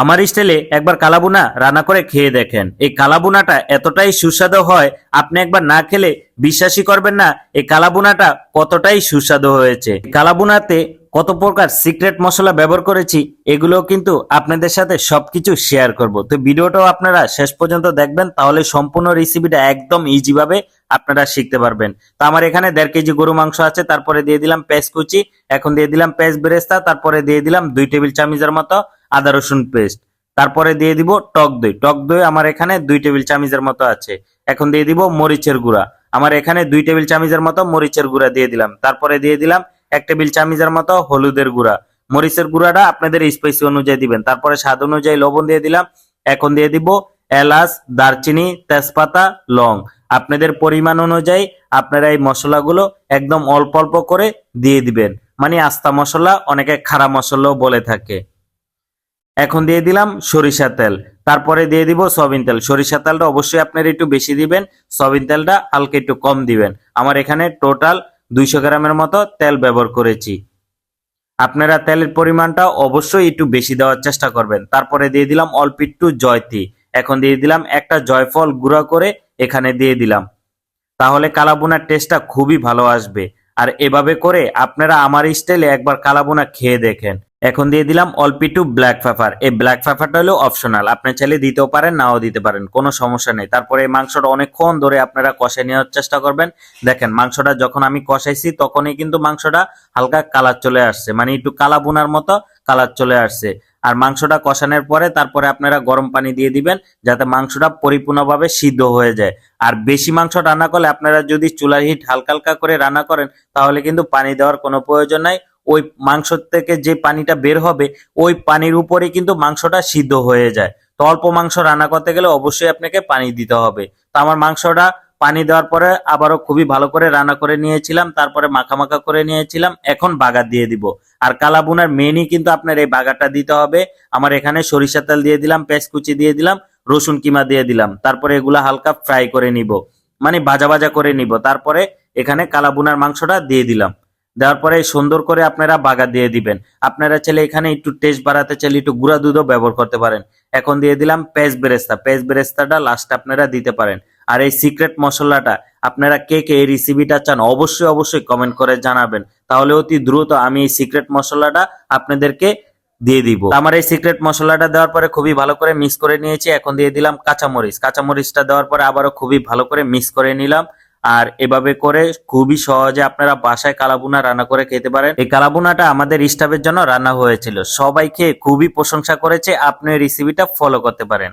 আমার স্টাইলে একবার কালাবুনা রান্না করে খেয়ে দেখেন। এই কালাবুনাটা এতটাই সুস্বাদু হয়, আপনি একবার না খেলে বিশ্বাসই করবেন না এই কালাবুনাটা কতটাই সুস্বাদু হয়েছে। কালাবুনাতে কত প্রকার সিক্রেট মশলা ব্যবহার করেছি এগুলো কিন্তু আপনাদের সাথে সবকিছু শেয়ার করব। তো ভিডিওটাও আপনারা শেষ পর্যন্ত দেখবেন, তাহলে সম্পূর্ণ রেসিপিটা একদম ইজি ভাবে আপনারা শিখতে পারবেন। তো আমার এখানে দেড় কেজি গরু মাংস আছে, তারপরে দিয়ে দিলাম পেঁয়াজ কুচি, এখন দিয়ে দিলাম পেঁয়াজ বেরেস্তা, তারপরে দিয়ে দিলাম দুই টেবিল চামচের মতো আদা, রসুন পেস্ট তারপরে দিয়ে দিব টক দই। টক দই আমার এখানে দুই টেবিল চামচের মতো আছে। এখন দিয়ে দিব মরিচের গুঁড়া। আমার এখানে দুই টেবিল চামচের মতো মরিচের গুঁড়া দিয়ে দিলাম। তারপরে দিয়ে দিলাম এক টেবিল চামচের মতো হলুদের গুঁড়া। মরিচের গুঁড়াটা আপনাদের স্পাইসি অনুযায়ী দিবেন। তারপরে স্বাদ অনুযায়ী লবণ দিয়ে দিলাম। এখন দিয়ে দিব এলাচ, দারচিনি, তেজপাতা, লং। আপনাদের পরিমাণ অনুযায়ী আপনারা এই মশলাগুলো একদম অল্প অল্প করে দিয়ে দিবেন। মানে আস্তা মশলা, অনেকে খাড়া মশলাও বলে থাকে। এখন দিয়ে দিলাম সরিষা তেল। তারপরে দিয়ে দিব সয়াবিন তেল। সরিষা তেলটা অবশ্যই আপনারা একটু বেশি দিবেন। সয়াবিন তেলটা হালকা একটু কম দিবেন। আমার এখানে টোটাল দুইশো গ্রামের মতো তেল ব্যবহার করেছি। আপনারা তেলের পরিমাণটা অবশ্যই একটু বেশি দেওয়ার চেষ্টা করবেন। তারপরে দিয়ে দিলাম অল্প একটু জয়তি। এখন দিয়ে দিলাম একটা জয়ফল গুঁড়া করে এখানে দিয়ে দিলাম। তাহলে কালাবোনার টেস্টটা খুবই ভালো আসবে। আর এভাবে করে আপনারা আমার স্টাইলে একবার কালাবোনা খেয়ে দেখেন। এখন দিয়ে দিলাম অল্প একটু ব্ল্যাক পেপার এই ব্ল্যাক পেপারটা হলো অপশনাল আপনি চাইলে দিতেও পারেন, নাও দিতে পারেন, কোনো সমস্যা নেই। তারপরে এই মাংসটা অনেকক্ষণ ধরে আপনারা কষাই নেওয়ার চেষ্টা করবেন। দেখেন, মাংসটা যখন আমি কষাইছি, তখনই কিন্তু মাংসটা হালকা কালার চলে আসছে। মানে একটু কালা বোনার মতো কালার চলে আসছে। আর মাংসটা কষানোর পরে তারপরে আপনারা গরম পানি দিয়ে দিবেন, যাতে মাংসটা পরিপূর্ণভাবে সিদ্ধ হয়ে যায়। আর বেশি মাংস রান্না করলে আপনারা যদি চুলার হিট হালকা হালকা করে রান্না করেন, তাহলে কিন্তু পানি দেওয়ার কোনো প্রয়োজন নাই। ওই মাংস থেকে যে পানিটা বের হবে, ওই পানির উপরে কিন্তু মাংসটা সিদ্ধ হয়ে যায়। তো অল্প মাংস রান্না করতে গেলে অবশ্যই আপনাকে পানি দিতে হবে। তো আমার মাংসটা পানি দেওয়ার পরে আবারও খুবই ভালো করে রান্না করে নিয়েছিলাম, তারপরে মাখা মাখা করে নিয়েছিলাম, এখন বাগার দিয়ে দিব। আর কালাবুনার মেনই কিন্তু আপনার এই বাগারটা দিতে হবে। আমার এখানে সরিষা তেল দিয়ে দিলাম কুচি দিয়ে দিলাম, রসুন কিমা দিয়ে দিলাম। তারপরে এগুলা হালকা ফ্রাই করে নিব। মানে ভাজা ভাজা করে নিব। তারপরে এখানে কালাবুনার মাংসটা দিয়ে দিলাম। দেওয়ার পরে সুন্দর করে আপনারা বাগা দিয়ে দিবেন। আপনারা চাইলে এখানে একটু টেস্ট বাড়াতে চাইলে একটু গুঁড়া দুধও ব্যবহার করতে পারেন। এখন দিয়ে দিলাম পেঁয়াজ বেরেস্তা। পেঁয়াজ বেরেস্তাটা লাস্ট আপনারা দিতে পারেন। আর এই সিক্রেট মশলাটা, আপনারা কে কে এই রেসিপিটা চান অবশ্যই অবশ্যই কমেন্ট করে জানাবেন। তাহলে অতি দ্রুত আমি এই সিক্রেট মশলাটা আপনাদেরকে দিয়ে দিব। আমার এই সিক্রেট মশলাটা দেওয়ার পরে খুবই ভালো করে মিক্স করে নিয়েছি। এখন দিয়ে দিলাম কাঁচামরিচ। কাঁচামরিচটা দেওয়ার পরে আবারও খুবই ভালো করে মিক্স করে নিলাম। আর এভাবে করে খুবই সহজে আপনারা বাসায় কালাবুনা রান্না করে খেতে পারেন। এই কালাবুনাটা আমাদের স্টাফের জন্য রান্না হয়েছিল। সবাই খেয়ে খুবই প্রশংসা করেছে। আপনি রেসিপিটা ফলো করতে পারেন।